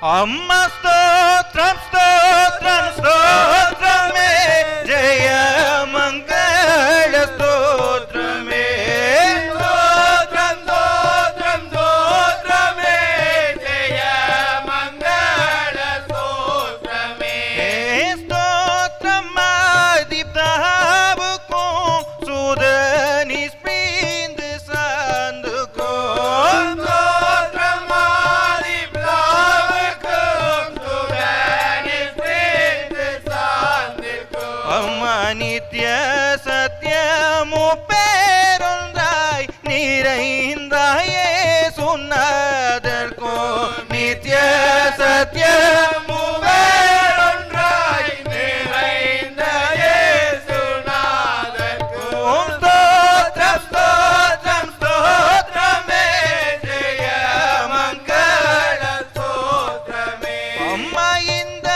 엄마 스타 బ్రహ్మ నిత్య సత్యము పేరుందాయ్ நிறைந்தாயே சொன்னதற்கோ நித்ய சத்தியமு இந்த